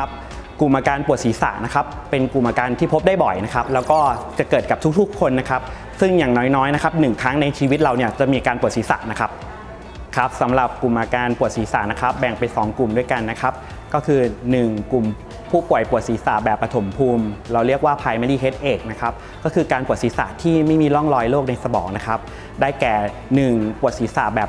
นะครับกลุ่มอาการปวดศีรษะนะครับเป็นกลุ่มอาการที่พบได้บ่อยนะครับแล้วก็จะเกิดกับทุกๆ คนนะครับซึ่งอย่างน้อยๆนะครับหนึ่งครั้งในชีวิตเราเนี่ยจะมีการปวดศีรษะนะครับครับสำหรับกลุ่มอาการปวดศีรษะนะครับ แบ่งเป็น2กลุ่มด้วยกันนะครับ ก็คือ 1 กลุ่มผู้ป่วยปวดศีรษะแบบปฐมภูมิ เราเรียกว่า primary headache นะครับก็คือการปวดศีรษะที่ไม่มีร่องรอยโรคในสมองนะครับได้แก่ 1 ปวดศีรษะแบบ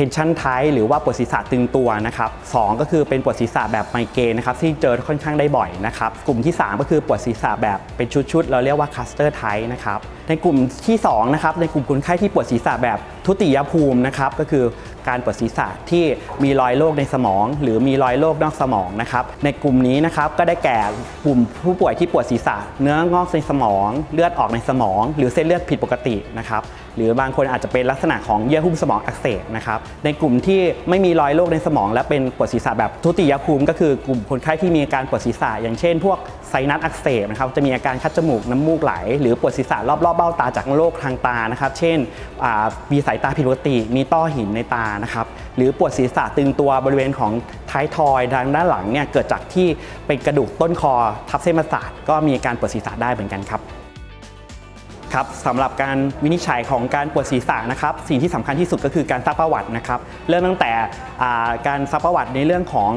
tension type หรือว่าปวดศีรษะตึงตัวนะครับสองก็คือเป็นปวดศีรษะแบบไมเกรนนะครับที่เจอค่อนข้างได้บ่อยนะครับกลุ่มที่ 3 ก็คือปวดศีรษะแบบเป็นชุดๆ เราเรียกว่า cluster type นะครับในกลุ่มที่2นะครับในกลุ่มคนไข้ที่ปวดศีรษะแบบทุติยภูมินะครับก็คือการปวดศีรษะที่มีรอยโรคในสมอง หรือมีรอยโรคนอกสมองนะครับในกลุ่มนี้นะครับก็ได้แก่กลุ่มผู้ป่วยที่ปวดศีรษะ เนื้องอกในสมอง เลือดออกในสมอง หรือเส้นเลือดผิดปกตินะครับหรือบางคนอาจจะเป็นลักษณะของเยื่อหุ้มสมองอักเสบนะครับในกลุ่มที่ไม่มีรอยโรคในสมอง และเป็นปวดศีรษะแบบทุติยภูมิ ก็คือกลุ่มคนไข้ที่มีอาการปวดศีรษะ อย่างเช่น พวกไซนัสอักเสบนะครับจะมีอาการคัดจมูกน้ำมูกไหล หรือปวดศีรษะรอบๆเบ้าตาจากโรคทางตานะครับเช่นอ่ามีสายตาผิดปกติ มีต้อหินในตานะครับหรือปวดศีรษะตึงตัวบริเวณของท้ายทอยทางด้านหลังเนี่ยเกิดจากที่เป็นกระดูกต้นคอทับเส้นประสาทก็มีอาการปวดศีรษะได้เหมือนกันครับครับสำหรับการวินิจฉัยของการปวดศีรษะนะครับ สิ่งที่สำคัญที่สุดก็คือการซักประวัตินะครับ เริ่มตั้งแต่การซักประวัติในเรื่องของ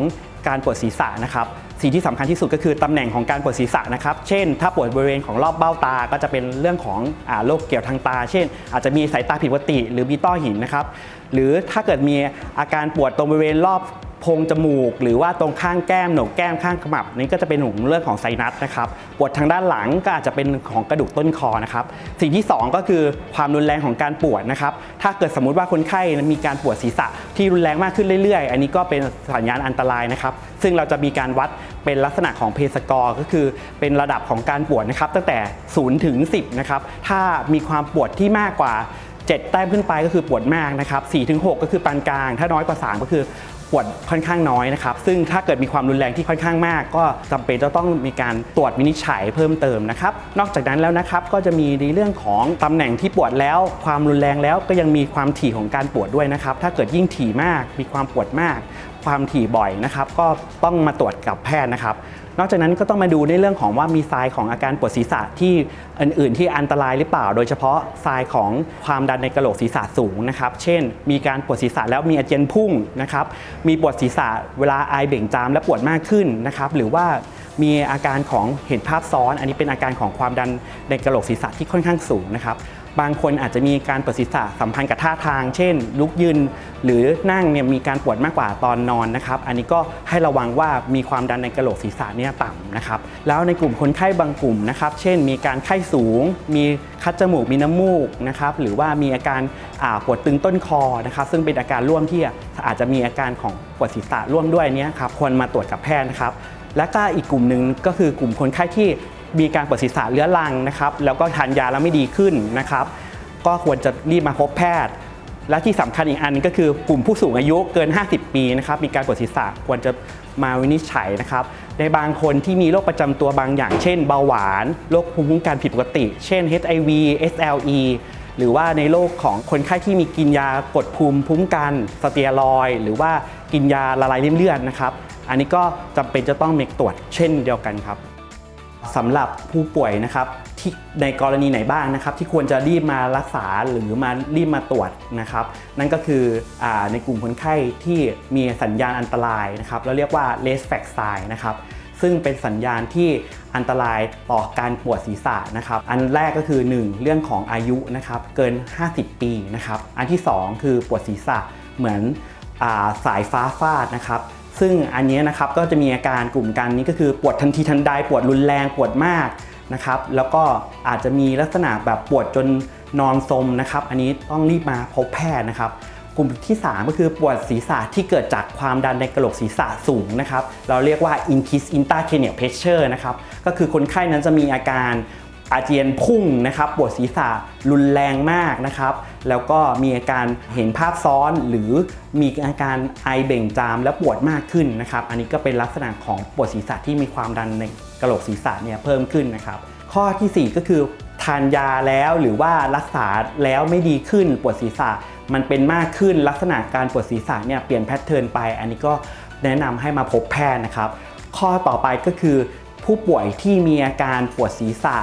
การปวดศีรษะนะครับสิ่งที่สำคัญที่สุดก็คือตำแหน่งของการปวดศีรษะนะครับ เช่น ถ้าปวดบริเวณของรอบเบ้าตา ก็จะเป็นเรื่องของอโรคเกี่ยวทางตา เช่น อาจจะมีสายตาผิดปกติ หรือมีต้อหินนะครับ หรือถ้าเกิดมีอาการปวดตรงบริเวณรอบ พงจมูก หรือว่าตรงข้างแก้มโหนกแก้มข้างขมับนี่ก็จะเป็นหนุ่มเรื่องของไซนัสนะครับปวดทางด้านหลังก็อาจจะเป็นของกระดูกต้นคอนะครับสิ่งที่ 2 ก็คือความรุนแรงของการปวดนะครับถ้าเกิดสมมุติว่าคนไข้มีการปวดศีรษะที่รุนแรงมากขึ้นเรื่อยๆ อันนี้ก็เป็นสัญญาณอันตรายนะครับซึ่งเราจะมีการวัดเป็นลักษณะของเพสกอร์ก็คือเป็นระดับของการปวดนะครับตั้งแต่0ถึง10นะครับถ้ามีความปวดที่มากกว่า7แต้มขึ้นไปก็คือปวดมากนะครับ4ถึง6ก็คือปานกลาง ถ้าน้อยกว่า 3 ก็คือ วดค่อนข้างน้อยนะครับ ซึ่งถ้าเกิดมีความรุนแรงที่ค่อนข้างมาก ก็จำเป็นจะต้องมีการตรวจวินิจฉัยเพิ่มเติมนะครับ นอกจากนั้นแล้วนะครับก็จะมีในเรื่องของตำแหน่งที่ปวดแล้ว ความรุนแรงแล้วก็ยังมีความถี่ของการปวดด้วยนะครับ ถ้าเกิดยิ่งถี่มาก มีความปวดมาก ความถี่บ่อยนะครับ ก็ต้องมาตรวจกับแพทย์นะครับ นอกจากนั้นก็ต้องมาดูในเรื่องของว่ามีทรายของอาการปวดศีรษะที่อื่น ๆ ที่อันตรายหรือเปล่า โดยเฉพาะทรายของความดันในกระโหลกศีรษะสูงนะครับ เช่น มีการปวดศีรษะแล้วมีอาเจียนพุ่งนะครับ มีปวดศีรษะเวลาไอเบ่งจามและปวดมากขึ้นนะครับ หรือว่ามีอาการของเห็นภาพซ้อน อันนี้เป็นอาการของความดันในกระโหลกศีรษะที่ค่อนข้างสูงนะครับ บางคนอาจจะมีการปวดศีรษะสัมพันธ์กับท่าทาง เช่น ลุกยืนหรือนั่งเนี่ยมีการปวดมากกว่าตอนนอนนะครับ อันนี้ก็ให้ระวังว่ามีความดันในกระโหลกศีรษะเนี่ยต่ำนะครับ แล้วในกลุ่มคนไข้บางกลุ่มนะครับ เช่น มีการไข้สูง มีคัดจมูก มีน้ำมูกนะครับ หรือว่ามีอาการปวดตึงต้นคอนะครับ ซึ่งเป็นอาการร่วมที่อาจจะมีอาการของปวดศีรษะร่วมด้วยเนี้ครับ ควรมาตรวจกับแพทย์นะครับและก็อีกกลุ่มหนึ่งก็คือกลุ่มคนไข้ที่ มีการปวดศีรษะเรื้อรังนะครับแล้วก็ทานยาแล้วไม่ดีขึ้นนะครับก็ควรจะรีบมาพบแพทย์ และที่สำคัญอีกอันก็คือกลุ่มผู้สูงอายุเกิน 50 ปีนะครับมีการปวดศีรษะควรจะมาวินิจฉัยนะครับในบางคนที่มีโรคประจำตัวบางอย่าง เช่นเบาหวานโรคภูมิคุ้มกันผิดปกติ เช่น HIV SLE หรือว่าในโรคของคนไข้ที่มีกินยากดภูมิคุ้มกันสเตียรอยด์หรือว่ากินยาละลายริ่มเลือดนะครับ อันนี้ก็จำเป็นจะต้องเมกตรวจเช่นเดียวกันครับ สำหรับผู้ป่วยนะครับที่ในกรณีไหนบ้างนะครับที่ควรจะรีบมารักษาหรือมารีบมาตรวจนะครับนั่นก็คืออในกลุ่มคนไข้ที่มีสัญญาณอันตรายนะครับเราเรียกว่า r e s f a c sign นะครับซึ่งเป็นสัญญาณที่อันตรายต่อการปวดศีรษะนะครับ อันแรกก็คือ 1 เรื่องของอายุนะครับเกิน 50 ปีนะครับอันที่ 2 คือปวดศีรษะเหมือนอาสายฟ้าฟาดนะครับ ซึ่งอันนี้นะครับก็จะมีอาการกลุ่มกันนี้ก็คือปวดทันทีทันใดปวดรุนแรงปวดมากนะครับ แล้วก็อาจจะมีลักษณะแบบปวดจนนอนสมนะครับ อันนี้ต้องรีบมาพบแพทย์นะครับ กลุ่มที่ 3 ก็คือปวดศีรษะที่เกิดจากความดันในกระโหลกศีรษะสูงนะครับ เราเรียกว่า increase intracranial pressure นะครับ ก็คือคนไข้นั้นจะมีอาการ อาเจียนพุ่งนะครับปวดศีรษะรุนแรงมากนะครับ แล้วก็มีอาการเห็นภาพซ้อนหรือมีอาการไอเบ่งจามและปวดมากขึ้นนะครับ อันนี้ก็เป็นลักษณะของปวดศีรษะที่มีความดันในกระโหลกศีรษะเนี่ยเพิ่มขึ้นนะครับ ข้อทีสี่4 ก็คือทานยาแล้วหรือว่ารักษาแล้วไม่ดีขึ้นปวดศีรษะมันเป็นมากขึ้นลักษณะการปวดศีรษะเนี่ยเปลี่ยนแพทเทิร์นไป อันนี้ก็แนะนำให้มาพบแพทย์นะครับ ข้อต่อไปก็คือผู้ป่วยที่มีอาการปวดศีรษะ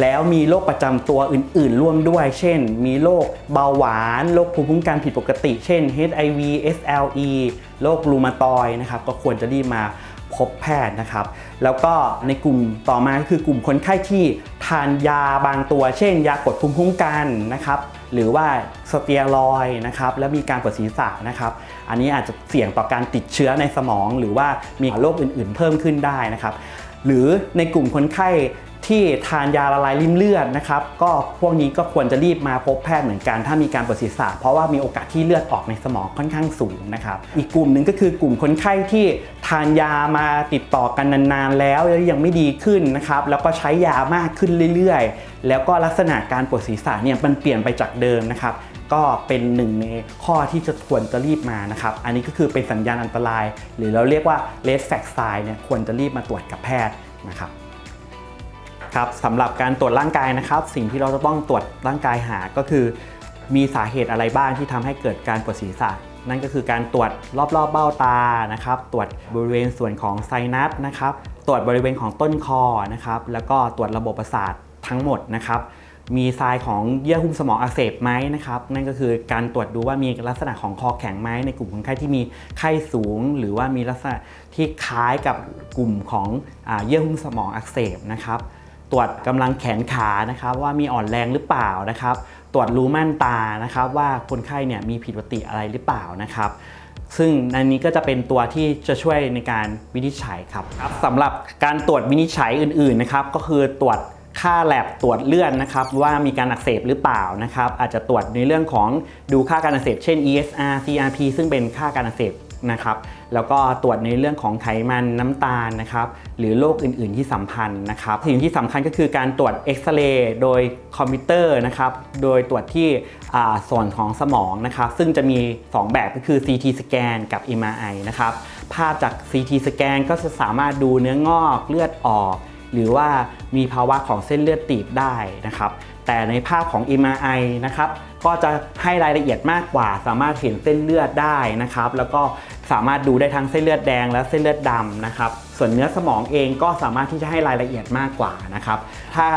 แล้วมีโรคประจำตัวอื่น ๆ ร่วมด้วย เช่น มีโรคเบาหวาน โรคภูมิคุ้มกันผิดปกติ เช่น HIV SLE โรครูมาตอยนะครับ ก็ควรจะรีบมาพบแพทย์นะครับ แล้วก็ในกลุ่มต่อมาก็คือกลุ่มคนไข้ที่ทานยาบางตัว เช่น ยากดภูมิคุ้มกันนะครับ หรือว่าสเตียรอยนะครับ แล้วมีการปวดศีรษะนะครับ อันนี้อาจจะเสี่ยงต่อการติดเชื้อในสมอง หรือว่ามีโรคอื่น ๆ เพิ่มขึ้นได้นะครับ หรือในกลุ่มคนไข้ ที่ทานยาละลายริ่มเลือดนะครับก็พวกนี้ก็ควรจะรีบมาพบแพทย์เหมือนกัน ถ้ามีการปวดศีรษะเพราะว่ามีโอกาสที่เลือดออกในสมองค่อนข้างสูงนะครับอีกกลุ่มหนึ่งก็คือกลุ่มคนไข้ที่ทานยามาติดต่อกันนานๆ แล้วแล้วยังไม่ดีขึ้นนะครับแล้วก็ใช้ยามากขึ้นเรื่อยๆ แล้วก็ลักษณะการปวดศีรษะเนี่ยมันเปลี่ยนไปจากเดิมนะครับก็เป็นหนึ่งในข้อที่จะควรจะรีบมานะครับ อันนี้ก็คือเป็นสัญญาณอันตราย หรือเราเรียกว่า red flag sign เนี่ยควรจะรีบมาตรวจกับแพทย์นะครับ ครับสำหรับการตรวจร่างกายนะครับ สิ่งที่เราจะต้องตรวจร่างกายหาก็คือ มีสาเหตุอะไรบ้างที่ทำให้เกิดการปวดศีรษะ นั่นก็คือการตรวจรอบๆเบ้าตานะครับ ตรวจบริเวณส่วนของไซนัสนะครับ ตรวจบริเวณของต้นคอนะครับ แล้วก็ตรวจระบบประสาททั้งหมดนะครับมีทรายของเยื่อหุ้มสมองอักเสบไหมนะครับ นั่นก็คือการตรวจดูว่ามีลักษณะของคอแข็งไหมในกลุ่มคนไข้ที่มีไข้สูง หรือว่ามีลักษณะที่คล้ายกับกลุ่มของอเยื่อหุ้มสมองอักเสบนะครับ ตรวจกำลังแขนขานะครับว่ามีอ่อนแรงหรือเปล่านะครับ ตรวจรูม่านตานะครับว่าคนไข้เนี่ยมีผิดปกติอะไรหรือเปล่านะครับ ซึ่งอันนี้ก็จะเป็นตัวที่จะช่วยในการวินิจฉัยครับครับสำหรับการตรวจวินิจฉัยอื่นๆนะครับก็คือตรวจค่าแลบตรวจเลือดนะครับว่ามีการอักเสบหรือเปล่านะครับอาจจะตรวจในเรื่องของดูค่าการอักเสบเช่น ESR CRP ซึ่งเป็นค่าการอักเสบ นะครับ แล้วก็ตรวจในเรื่องของไขมันน้ำตาลนะครับ หรือโรคอื่น ๆ ที่สัมพันธ์นะครับสิ่งที่สำคัญก็คือการตรวจเอ็กซเรย์โดยคอมพิวเตอร์นะครับ โดยตรวจที่ส่วนของสมองนะครับ ซึ่งจะมี 2 แบบก็คือ CT สแกนกับ MRI นะครับ ภาพจาก CT สแกนก็จะสามารถดูเนื้องอกเลือดออก หรือว่ามีภาวะของเส้นเลือดตีบได้นะครับ แต่ในภาพของ MRI นะครับก็จะให้รายละเอียดมากกว่า สามารถเห็นเส้นเลือดได้นะครับ แล้วก็สามารถดูได้ทั้งเส้นเลือดแดงและเส้นเลือดดำนะครับ ส่วนเนื้อสมองเองก็สามารถที่จะให้รายละเอียดมากกว่านะครับ ถ้า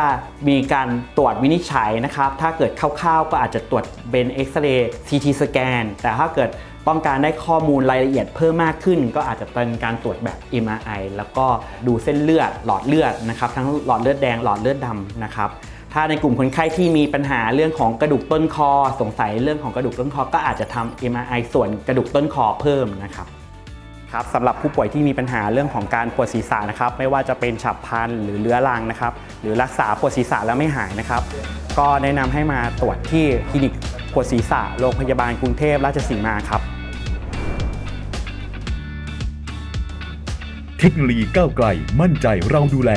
มีการตรวจวินิจฉัยนะครับ ถ้าเกิดคร่าวๆก็อาจจะตรวจเป็นเอ็กซเรย์ CT สแกนแต่ถ้าเกิด ต้องการได้ข้อมูลรายละเอียดเพิ่มมากขึ้น ก็อาจจะเป็นการตรวจแบบ MRI แล้วก็ดูเส้นเลือดหลอดเลือดนะครับทั้งหลอดเลือดแดงหลอดเลือดดำนะครับถ้าในกลุ่มคนไข้ที่มีปัญหาเรื่องของกระดูกต้นคอ สงสัยเรื่องของกระดูกต้นคอ ก็อาจจะทำ MRI ส่วนกระดูกต้นคอเพิ่มนะครับครับสำหรับผู้ป่วยที่มีปัญหาเรื่องของการปวดศีรษะนะครับไม่ว่าจะเป็นฉับพลันหรือเรื้อรังนะครับหรือรักษาปวดศีรษะแล้วไม่หายนะครับ ก็แนะนำให้มาตรวจที่คลินิก ปวดศีรษะโรงพยาบาลกรุงเทพราชสีมาครับ เทคโนโลยีก้าวไกลมั่นใจเราดูแล